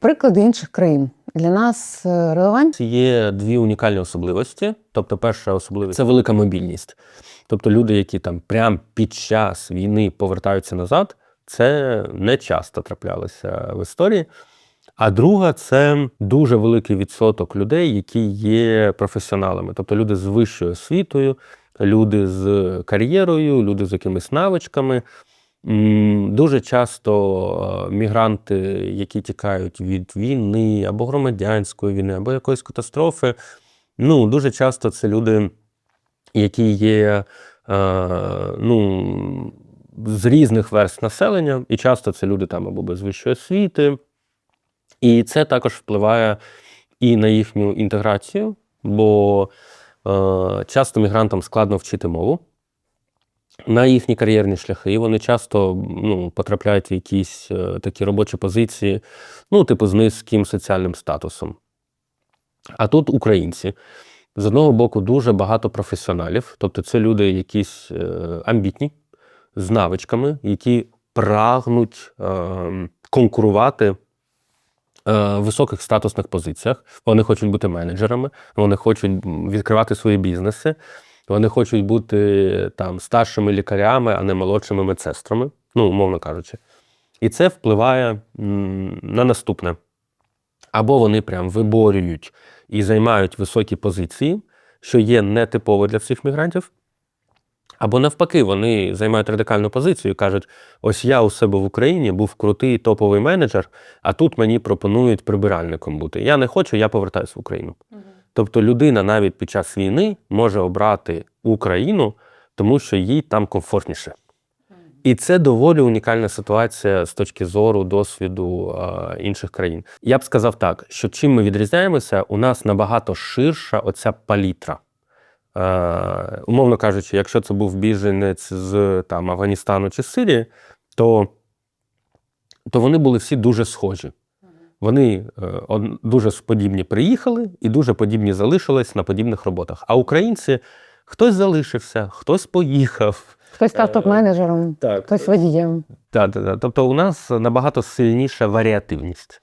Приклади інших країн для нас е, релевантні. Є дві унікальні особливості. Тобто, перша особливість це велика мобільність. Тобто люди, які там прямо під час війни повертаються назад, це не часто траплялося в історії. А друга це дуже великий відсоток людей, які є професіоналами, тобто люди з вищою освітою, люди з кар'єрою, люди з якимись навичками. Дуже часто е, мігранти, які тікають від війни або громадянської війни, або якоїсь катастрофи, ну дуже часто це люди, які є е, ну, з різних верств населення, і часто це люди там або без вищої освіти. І це також впливає і на їхню інтеграцію, бо е, часто мігрантам складно вчити мову. На їхні кар'єрні шляхи І вони часто ну, потрапляють в якісь е, такі робочі позиції, ну, типу, з низьким соціальним статусом. А тут українці. З одного боку, дуже багато професіоналів, тобто це люди якісь е, амбітні, з навичками, які прагнуть е, конкурувати в високих статусних позиціях. Вони хочуть бути менеджерами, вони хочуть відкривати свої бізнеси, вони хочуть бути там старшими лікарями, а не молодшими медсестрами, ну, умовно кажучи. І це впливає на наступне. Або вони прям виборюють і займають високі позиції, що є нетипово для всіх мігрантів. Або навпаки, вони займають радикальну позицію і кажуть: ось я у себе в Україні був крутий топовий менеджер, а тут мені пропонують прибиральником бути. Я не хочу, я повертаюся в Україну. Тобто людина навіть під час війни може обрати Україну, тому що їй там комфортніше. І це доволі унікальна ситуація з точки зору досвіду е, інших країн. Я б сказав так, що чим ми відрізняємося, у нас набагато ширша оця палітра. Е, умовно кажучи, якщо це був біженець з там, Афганістану чи Сирії, то, то вони були всі дуже схожі. Вони е, дуже подібні приїхали і дуже подібні залишились на подібних роботах. А українці хтось залишився, хтось поїхав. Хтось став Е, топ-менеджером, Так, хтось водієм. так, так, так. Тобто у нас набагато сильніша варіативність.